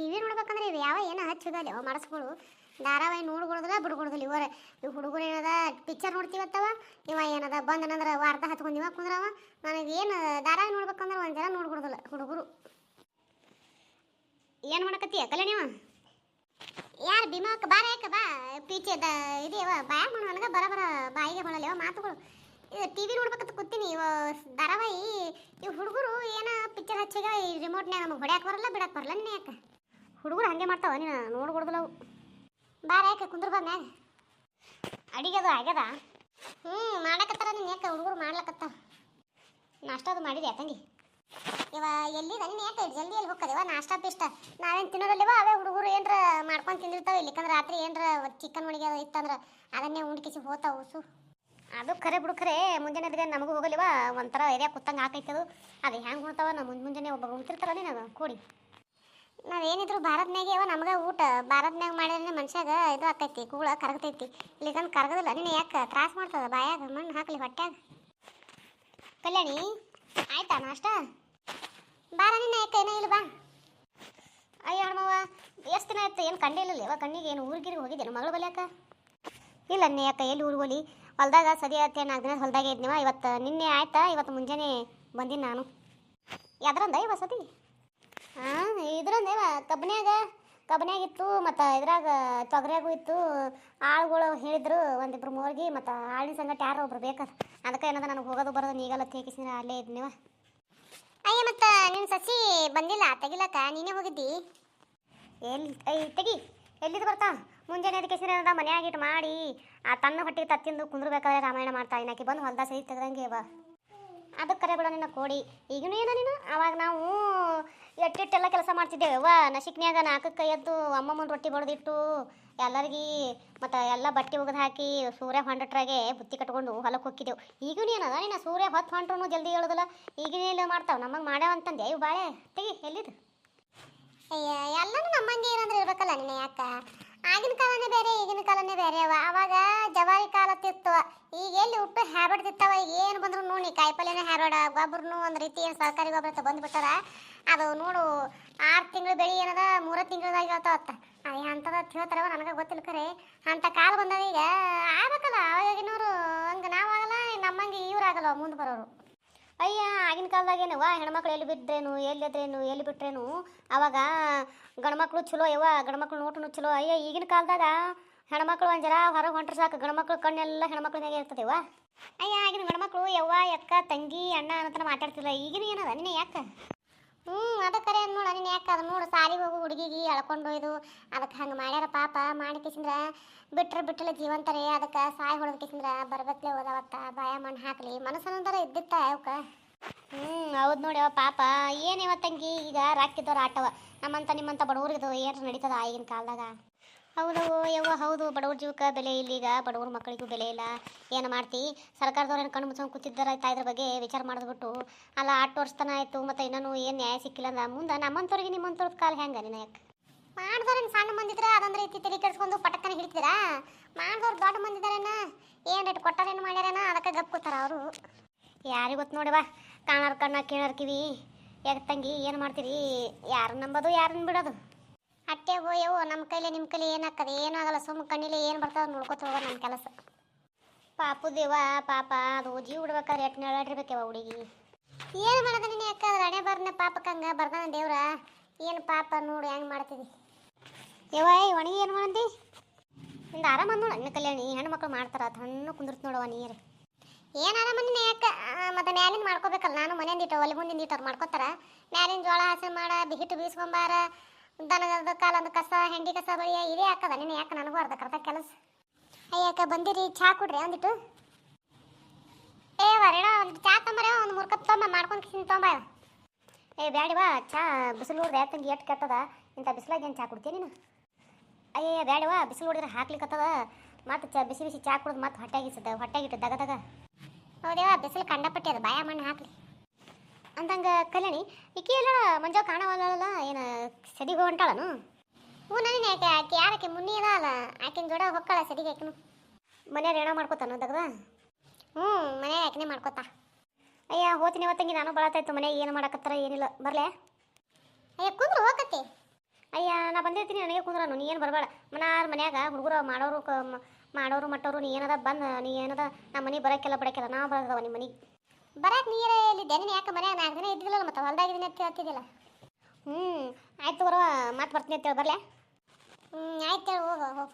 T V ನೋಡ್ಬೇಕಂದ್ರೆ ಇವು ಯಾವ ಏನೋ ಹಚ್ಚಿದಲ್ಲಿ ಅವು ಮನಸ್ಗಳು ಧಾರಾವಾಹಿ ನೋಡ್ಕೊಳೋದಿಲ್ಲ ಬಿಡ್ಕೊಳೋದಿಲ್ಲ ಇವರ ಇವು ಹುಡುಗರು ಏನದ ಪಿಕ್ಚರ್ ನೋಡ್ತೀವತ್ತವ ಇವ ಏನದ ಬಂದನಂದ್ರೆ ವಾರ್ತಾ ಹಚ್ಕೊಂಡು ಇವ ಕುಂದ್ರವ. ನನಗೆ ಏನು ಧಾರಾವಾಹಿ ನೋಡ್ಬೇಕಂದ್ರೆ ಒಂದು ಜನ ನೋಡ್ಕೊಡೋದಿಲ್ಲ ಹುಡುಗರು. ಏನು ಮಾಡಕತ್ತೀಯ ಕಲ್ಯಾಣಿವ ಯಾರು ಭೀಮಾಕ ಬಾರ ಯಾಕ ಬಾ, ಪೀಚೆ ದ ಇದೆಯವ ಬಾಯ ಮಾಡು ನನಗೆ ಬರ ಬರ ಬಾಯಿಗೆ ಬರಲ್ಲ ಮಾತುಗಳು. ಇದು ಟಿ ವಿ ನೋಡ್ಬೇಕಂತ ಕೂತೀನಿ. ಇವ ಧಾರಾವಾಹಿ ಇವು ಹುಡುಗರು ಏನೋ ಪಿಕ್ಚರ್ ಹಚ್ಚಿಗ, ಈ ರಿಮೋಟ್ನ್ಯಾಗ ನಮಗೆ ಹೊಡ್ಯಾಕ ಬರಲ್ಲ ಬಿಡಕ್ಕೆ ಬರಲ್ಲ ನೀ ಯಾಕೆ? ಹುಡುಗರು ಹಾಗೆ ಮಾಡ್ತಾವ ನೀನು, ನೋಡ್ಕೊಡ್ದಲ್ಲ ಅವು. ಬಾರ ಯಾಕೆ ಕುಂದ್ರ ಬಾ ಮ್ಯಾಗ ಅಡಿಗೆ ಅದು ಆಗ್ಯದ? ಹ್ಞೂ ಮಾಡಕತ್ತಾರ ನೀನು ಯಾಕೆ? ಹುಡುಗರು ಮಾಡ್ಲಕತ್ತ. ನಾಷ್ಟ ಅದು ಮಾಡಿದ್ಯಾ ತಂಗಿ. ಇವ ಎಲ್ಲಿದ? ನೀನು ಯಾಕೆ ಜಲ್ದಿ ಎಲ್ಲಿ ಹೋಗ್ತದೇವ ನಾಷ್ಟ ಪಿಷ್ಟ ನಾವೇನು ತಿನ್ನೋದಲ್ಲಿವ ಅವೇ ಹುಡುಗರು ಏನ್ರ ಮಾಡ್ಕೊಂಡು ತಿಂದಿರ್ತಾವೆ. ಇಲ್ಲಿಕಂದ್ರೆ ರಾತ್ರಿ ಏನರ ಚಿಕನ್ ಅದು ಇತ್ತಂದ್ರೆ ಅದನ್ನೇ ಉಂಡ್ಕಿಸಿ ಹೋತಾವು ಉಸು. ಅದು ಖರೆ ಬಿಡು ಖರೆ, ಮುಂಜಾನೆ ನಮಗೂ ಹೋಗಲಿವ ಒಂಥರ ಏರಿಯಾ ಕುತ್ತಂಗೆ ಹಾಕೈತದು ಅದು ಹೆಂಗೆ ಉಣ್ತಾವ? ನಾವು ಮುಂಜ್ ಮುಂಜಾನೆ ಒಬ್ಬ ಉಣ್ತಿರ್ತಾರ ನೀನು ಕೂಡಿ. ನಾವೇನಿದ್ರು ಭಾರತ್ನಾಗೆ ಅವ ನಮಗೆ ಊಟ ಭಾರತ್ನಾಗ ಮಾಡಿದ್ರೆ ಮನುಷ್ಯಾಗ ಇದು ಆಕೈತಿ ಕೂಳ ಕರಗತೈತಿ. ಇಲ್ಲಿಕಂದ್ರೆ ಕರಗದಿಲ್ಲ ನೀನು ಯಾಕೆ ತ್ರಾಸ ಮಾಡ್ತದ ಬಾಯಾಗ, ಮಣ್ಣು ಹಾಕಲಿ ಹೊಟ್ಯಾಗ. ಕಲ್ಯಾಣಿ, ಆಯ್ತಾ ನಾಷ್ಟ? ಬಾರ ನಿನ್ನ ಯಾಕೆ ಏನೋ ಇಲ್ಲ ಬಾ. ಅಯ್ಯ ಹಣಮವ್ವ ಎಷ್ಟು ದಿನ ಆಯ್ತು, ಏನು ಕಂಡಿಲ್ಲ ಯಾವ ಕಣ್ಣಿಗೆ ಏನು ಊರಿಗೆ ಹೋಗಿದ್ದೇನು, ಮಗಳು ಬಲ್ಯಾಕ? ಇಲ್ಲ ನೀ ಯಾಕೆ, ಎಲ್ಲಿ ಊರ್ಗೋಲಿ ಹೋಲಿ? ಹೊಲ್ದಾಗ ಸದಿ ಆಯ್ತು ನಾಲ್ಕು ದಿನ ಹೊಲ್ದಾಗ ಇದ್ನಿವ, ಇವತ್ತು ನಿನ್ನೆ ಆಯ್ತಾ, ಇವತ್ತು ಮುಂಜಾನೆ ಬಂದೀನಿ ನಾನು. ಯಾವ್ದ್ರಂದ ಇವ ಇದ್ರಂದೇವ ಕಬ್ಬನ್ಯಾಗ ಕಬ್ಬನ್ಯಾಗ ಇತ್ತು, ಮತ್ತು ಇದ್ರಾಗ ತೊಗರಿಯಾಗೂ ಇತ್ತು. ಆಳುಗಳು ಹೇಳಿದ್ರು ಒಂದಿಬ್ರು ಮೋರ್ಗಿ, ಮತ್ತು ಆಳಿನ ಸಂಗಟ ಯಾರೋ ಒಬ್ರು ಬೇಕದ ಅದಕ್ಕೆ ಏನದ ನನಗೆ ಹೋಗೋದು ಬರೋದು ನೀಗಲ್ಲ ತೇಕಿಸಿದ್ರೆ ಅಲ್ಲೇ ಇದ್ನಿವ. ಅಯ್ಯ ಮತ್ತು ನಿನ್ನ ಸಸಿ ಬಂದಿಲ್ಲ, ತೆಗಿಲಕ್ಕ, ನೀನೇ ಹೋಗಿದ್ದಿ? ಎಲ್ಲಿ ಅಯ್ಯ ತೆಗಿ ಎಲ್ಲಿದ್ದು ಬರ್ತಾ ಮುಂಜಾನೆ ಅದಕ್ಕೆ ಮನೆಯಾಗಿಟ್ಟು ಮಾಡಿ, ಆ ತನ್ನ ಹೊಟ್ಟಿಗೆ ತತ್ತಿಂದು ಕುಂದ್ರಬೇಕಾದ್ರೆ ರಾಮಾಯಣ ಮಾಡ್ತಾ ಇನ್ನಾಕಿ ಬಂದು ಹೊಲ್ದಾಗ ಸರಿ ತೆಗ್ದಂಗೆ ಬಾ ಅದಕ್ಕೆ ಕರೆ ಬಿಡ ನಿನ್ನ ಕೋಡಿ. ಈಗನೂ ಏನ ನೀನು? ಅವಾಗ ನಾವು ಎಟ್ಟಿಟ್ಟೆಲ್ಲ ಕೆಲಸ ಮಾಡ್ತಿದ್ದೇವೆ. ವಾ ನಶಿಕ್ನ್ಯಾಗ ನಾಲ್ಕಕ್ಕೆ ಎದ್ದು ಅಮ್ಮಮ್ಮನ ರೊಟ್ಟಿ ಬಡ್ದಿಟ್ಟು ಎಲ್ಲರಿಗಿ ಮತ್ತು ಎಲ್ಲ ಬಟ್ಟೆ ಒಗೆದು ಹಾಕಿ ಸೂರ್ಯ ಹೊಂಡಟ್ರಾಗೆ ಬುತ್ತಿ ಕಟ್ಕೊಂಡು ಹೊಲಕ್ಕೆ ಹೋಗಿದ್ದೆವು ಈಗೂ ಏನದ? ನೀನು ಸೂರ್ಯ ಹೊತ್ತು ಹೊಂಟ್ರು ಜಲ್ದಿ ಹೇಳೋದಿಲ್ಲ? ಈಗಿನ ಇಲ್ಲ ಮಾಡ್ತಾವೆ? ನಮಗೆ ಮಾಡ್ಯಾವ ಅಂತಂದೆ ಇವು ಬಾಳೆ, ತೆಗಿ, ಎಲ್ಲಿದು? ಅಯ್ಯ, ಎಲ್ಲನೂ ನಮ್ಮಂಗೆ ಏನಂದ್ರೆ ಇರ್ಬೇಕಲ್ಲ ನೀನು ಯಾಕ? ಆಗಿನ ಕಾಲನೇ ಬೇರೆ, ಈಗಿನ ಕಾಲನೇ ಬೇರೆ ಅವ. ಅವಾಗ ಜವಾರಿ ಕಾಲ ತಿತ್ತವ ಈಗ ಎಲ್ಲಿ ಹುಟ್ಟು ಹ್ಯಾಬಿಟ್ ತಿತ್ತವ? ಏನು ಬಂದ್ರು ನೋಡಿ ಕಾಯಿಪಲ್ಲೆನೇ ಹ್ಯಾಬಿಟ್ ಗೊಬ್ಬರನು ಒಂದು ರೀತಿ ಏನು ಸರ್ಕಾರಿ ಗೊಬ್ಬರ ಅಂತ ಬಂದ್ಬಿಟ್ಟಾರ, ಅದು ನೋಡು, ಆರು ತಿಂಗಳು ಬೆಳಿ ಏನದ, ಮೂರ ತಿಂಗಳದಾಗ ಹೇಳ್ತಾವತ್ತ. ಅಯ್ಯ ಅಂಥದ ಹೇಳ್ತಾರವ, ನನಗೆ ಗೊತ್ತಿಲ್ಲ ಕರೆ. ಅಂಥ ಕಾಲ ಬಂದಾಗ ಈಗ ಆಗಬೇಕಲ್ಲ, ಅವಾಗಿನವರು ಹಂಗೆ ನಾವಾಗಲ್ಲ, ನಮ್ಮಂಗೆ ಇವ್ರಾಗಲ್ಲ ಮುಂದೆ ಬರೋರು. ಅಯ್ಯ, ಆಗಿನ ಕಾಲದಾಗೇನವ ಹೆಣ್ಮಕ್ಳು ಎಲ್ಲಿ ಬಿದ್ರೇನು ಎಲ್ಲಿ ಎದ್ರೇನು ಎಲ್ಲಿ ಬಿಟ್ರೇನು? ಅವಾಗ ಗಂಡ್ಮಕ್ಳು ಚಲೋ ಯವ್ವ, ಗಂಡ್ಮಕ್ಳು ನೋಟನು ಚಲೋ. ಅಯ್ಯ, ಈಗಿನ ಕಾಲದಾಗ ಹೆಣ್ಮಕ್ಳು ಒಂದು ಜರ ಹೊರಗೆ ಹೊಂಟ್ರೆ ಸಾಕು. ಗಂಡ್ಮಕ್ಳು ಕಣ್ಣೆಲ್ಲ ಹೆಣ್ಮಕ್ಳ ಇರ್ತದೆವ್ವ ಇರ್ತದೇವ ಅಯ್ಯ, ಆಗಿನ ಗಂಡ್ಮಕ್ಳು ಯವ್ವ, ಅಕ್ಕ, ತಂಗಿ, ಅಣ್ಣ ಅನ್ನತ್ರ ಮಾತಾಡ್ತಿಲ್ಲ. ಈಗಿನ ಏನದ? ನಿನ್ನೆ ಯಾಕೆ? ಹ್ಞೂ ಅದಕ್ಕೆ ಕರೆ ನೋಡ, ನೀನು ಯಾಕೆ ಅದು ನೋಡು, ಸಾಲಿಗೆ ಹೋಗು ಹುಡುಗಿಗೆ ಎಳ್ಕೊಂಡು ಒಯ್ದು ಅದಕ್ಕೆ ಹಂಗೆ ಮಾಡ್ಯಾರ ಪಾಪ ಮಾಡಿ ಕಿಸಿಂದ್ರ ಬಿಟ್ರೆ ಬಿಟ್ಟಲೆ ಜೀವಂತರೇ, ಅದಕ್ಕೆ ಸಾಯಿ ಹೊಡೆದ ಕಿಸಿಂದ್ರ ಬರ್ಬತ್ಲೆ ಓದಾವತ್ತ ಬಾಯ ಮಣ್ಣು ಹಾಕ್ಲಿ. ಮನಸ್ಸನ್ನಂತರ ಇದ್ದಿತ್ತ ಅವಕ್ಕೆ ಹ್ಞೂ ಹೌದು ನೋಡಿ ಪಾಪ. ಏನಿವ ತಂಗಿ? ಈಗ ರಾಕಿದ್ದವ್ರು ಆಟವ. ನಮ್ಮಂತ ನಿಮ್ಮಂತ ಬಡವ್ರಿಗದು ಏನು ನಡೀತದ ಆಗಿನ ಕಾಲದಾಗ? ಹೌದು ಯವ್ವ, ಹೌದು. ಬಡವ್ರ ಜೀವಕ್ಕೆ ಬೆಲೆ ಇಲ್ಲ ಈಗ, ಬಡವ್ರ ಮಕ್ಕಳಿಗೂ ಬೆಲೆ ಇಲ್ಲ. ಏನು ಮಾಡ್ತಿ? ಸರ್ಕಾರದವ್ರು ಏನು ಕಣ್ಣು ಮುಚ್ಕೊಂಡು ಕೂತಿದ್ದಾರೆ ಇದ್ರ ಬಗ್ಗೆ ವಿಚಾರ ಮಾಡಿದ್ಬಿಟ್ಟು? ಅಲ್ಲ, ಆಟ ವರ್ಷತನ ಆಯಿತು, ಮತ್ತು ಇನ್ನೂ ಏನು ನ್ಯಾಯ ಸಿಕ್ಕಿಲ್ಲ ಅಂದ್ರೆ ಮುಂದೆ ನಮ್ಮಂಥವ್ರಿಗೆ ನಿಮ್ಮಂಥವ್ರದ್ದು ಕಾಲ ಹೆಂಗೆ ನಿನ್ನ ಯಾಕೆ? ಮಾಡ್ದವ್ರು ಸಣ್ಣ ಮಂದಿದ್ರೆ, ಅದೊಂದು ರೀತಿ ತಲೆ ಕೆಡಿಸ್ಕೊಂಡು ಪಟಕ್ಕನ ಹಿಡಿತೀರಾ ಮಾಡ್ದವ್ರು ದೊಡ್ಡ ಮಂದಿದಾರೇನ? ಏನು ರೇಟ್ ಕೊಟ್ಟಾರೇನು ಮಾಡ್ಯಾರೇನ? ಅದಕ್ಕೆ ಗಪ್ ಕೂತಾರ ಅವರು. ಯಾರಿಗೆ ಗೊತ್ತು ನೋಡಿವ ಕಾಣಾರ ಕಣ್ಣ ಕೇಳಾರ ಕಿವಿ. ಯಾಕೆ ತಂಗಿ, ಏನು ಮಾಡ್ತೀರಿ? ಯಾರನ್ನ ನಂಬೋದು ಯಾರನ್ನ ಬಿಡೋದು? ಅಟ್ಟೆ ಹೋಯವು ನಮ್ಮ ಕೈಲಿ ನಿಮ್ಮ ಕೈಲಿ ಏನಾಗ್ತದೆ? ಏನೂ ಆಗಲ್ಲ ಸುಮ್ಮ ಕಣ್ಣಿಲಿ ಏನು ಬರ್ತದೆ ನೋಡ್ಕೊತ ಹೋಗೋ ನಮ್ಮ ಕೆಲಸ. ಪಾಪು ದೇವ, ಪಾಪ, ಅದು ಜೀವ ಬಿಡ್ಬೇಕಾದ್ರೆ ಎಟ್ಟು ನೆಳಾಡಿರ್ಬೇಕವ ಹುಡುಗಿ? ಏನು ಮಾಡೋದು ನೀನು ಯಾಕಂದ್ರೆ ಹಣೆ ಬರ್ನ ಪಾಪಕ್ಕಂಗೆ ಬರ್ದಾನ ದೇವ್ರ. ಏನು ಪಾಪ ನೋಡು, ಹೆಂಗೆ ಮಾಡ್ತಿದಿ? ಯವ ಒಣಗಿ ಏನು ಮಾಡಂತಿ ನಿಂದ ಆರಾಮ ನೋಡು ಅಣ್ಣ ಕಲ್ಯಾಣಿ ಹೆಣ್ಣು ಮಾಡ್ತಾರೆ ಮಾಡ್ತಾರ ಹಣ್ಣು ಕುಂದಿರ್ತು ನೋಡವ ನೀರು ಏನು. ಆರಾಮ ನೀನು ಯಾಕೆ? ಮತ್ತು ಮ್ಯಾಲಿಂದ ಮಾಡ್ಕೋಬೇಕಲ್ಲ, ನಾನು ಮನೆಯಿಂದ ಇಟ್ಟು, ಒಲೆ ಮುಂದಿಂದ ಇಟ್ಟವ್ರು ಮಾಡ್ಕೋತಾರ. ಮ್ಯಾಲಿನ ಜೋಳ ಹಾಸನ ಮಾಡ ಹಿಟ್ಟು ಬೀಸ್ಕೊಂಬಾರ. ದನದ ಕಾಲೊಂದು ಕಸ, ಹೆಂಡಿ ಕಸ ಬಳಿಯ ಇದೇ ಹಾಕದ ನೀನು ಯಾಕೆ ನನಗೂ ಅರ್ಧ ಕರ್ದ ಕೆಲಸ? ಅಯ್ಯಾಕ ಬಂದಿರಿ, ಚಾ ಕೊಡ್ರಿ ಒಂದಿಟ್ಟು ಏ, ವರೇಣ, ಒಂದು ಚಾ ತೊಂಬರ ಒಂದು ಮೂರು ಕಪ್ ತೊಂಬ ಮಾಡ್ಕೊಂಡು ಕಿಸಿನ ತೊಂಬ ಏ ಬ್ಯಾಡಿವಾ ಚಾ ಬಿಸಿಲು ನೋಡ್ದೆ ತಂಗಿ ಎಷ್ಟು ಕೆಟ್ಟದ? ಇಂಥ ಬಿಸಿಲಾಗ ಏನು ಚಾ ಕುಡ್ತೀಯ ನೀನು? ಅಯ್ಯಯ್ಯ ಬ್ಯಾಡಿವಾ ಬಿಸಿಲು ನೋಡಿದ್ರೆ ಹಾಕ್ಲಿಕ್ಕತ್ತದ ಮತ್ತೆ ಚಾ, ಬಿಸಿ ಬಿಸಿ ಚಾ ಕುಡ್ದು ಮತ್ತೆ ಹೊಟ್ಟೆಗಿಸದ ಹೊಟ್ಟೆಗಿಟ್ಟು ದಗ ಹೌದೇವಾ ಬಿಸಿಲು ಕಂಡಪಟ್ಟಿ ಅದು ಬಾಯ ಮಣ್ಣು ಹಾಕ್ಲಿ. ಅಂದಂಗ ಕಲ್ಯಾಣಿ, ಈಕಿ ಎಲ್ಲ ಮಂಜೋ ಕಾಣವಲ್ಲ ಏನು ಸದಿಗೆ ಹೊಂಟಾಳನು ಹ್ಞೂ ನನಗೆ ಯಾಕೆ ಆಕೆ ಯಾರಕ್ಕೆ ಮುನ್ನಿ ಅಲ್ಲ, ಆಕಿನ ಜೋಡ ಹೊಕ್ಕಳ ಸದಿಗೆ ಆಕಿನು. ಮನೆಯವ್ರು ಏನೋ ಮಾಡ್ಕೋತಾನು ದಗದ? ಹ್ಞೂ ಮನೆ ಆಕಿನೇ ಮಾಡ್ಕೋತಾ. ಅಯ್ಯ, ಹೋತಿನಿ ಹೊತ್ತಂಗಿ ನಾನು ಬಳತಾಯ್ತು, ಮನೆಗೆ ಏನು ಮಾಡಕತ್ತಾರ ಏನಿಲ್ಲ. ಬರಲೇ? ಅಯ್ಯ, ಕುಂದ್ರು ಹೋಗತ್ತೆ. ಅಯ್ಯ, ನಾ ಬಂದಿರ್ತೀನಿ, ನನಗೆ ಕುಂದ್ರನು, ನೀ ಏನು ಬರಬೇಡ ಮನಾರ್ ಮನ್ಯಾಗ ಹುಡುಗರು ಮಾಡೋರು ಮಾಡೋರು, ಮಟ್ಟೋರು, ನೀ ಏನದ ಬಂದು, ನೀ ಏನದ ನಮ್ಮ ಮನೆ ಬರೋಕ್ಕೆಲ್ಲ ಬಡಕ್ಕೆಲ್ಲ ನಾ ಬರೋದವ ನಿಮ್ಮ ಮನೆಗೆ. ಬರಕ್ಕೆ ನೀರೇ ಇಲ್ಲಿದ್ದೆ ನೀನು ಯಾಕೆ ಮನೆ ನಾಲ್ಕು ದಿನ ಇದ್ದಿಲ್ಲ ಮತ್ತೆ ಹೊಲ್ದಾಗಿದ್ದೀನಿ ಅಂತ ಹೇಳ್ತಿದ್ದಿಲ್ಲ. ಹ್ಞೂ ಆಯ್ತು ಬರುವ ಮತ್ತೆ ಬರ್ತೀನಿ ಅಂತೇಳಿ ಬರಲೇ? ಹ್ಞೂ ಆಯ್ತು ಹೇಳಿ, ಹೋಗು ಹೋಗು.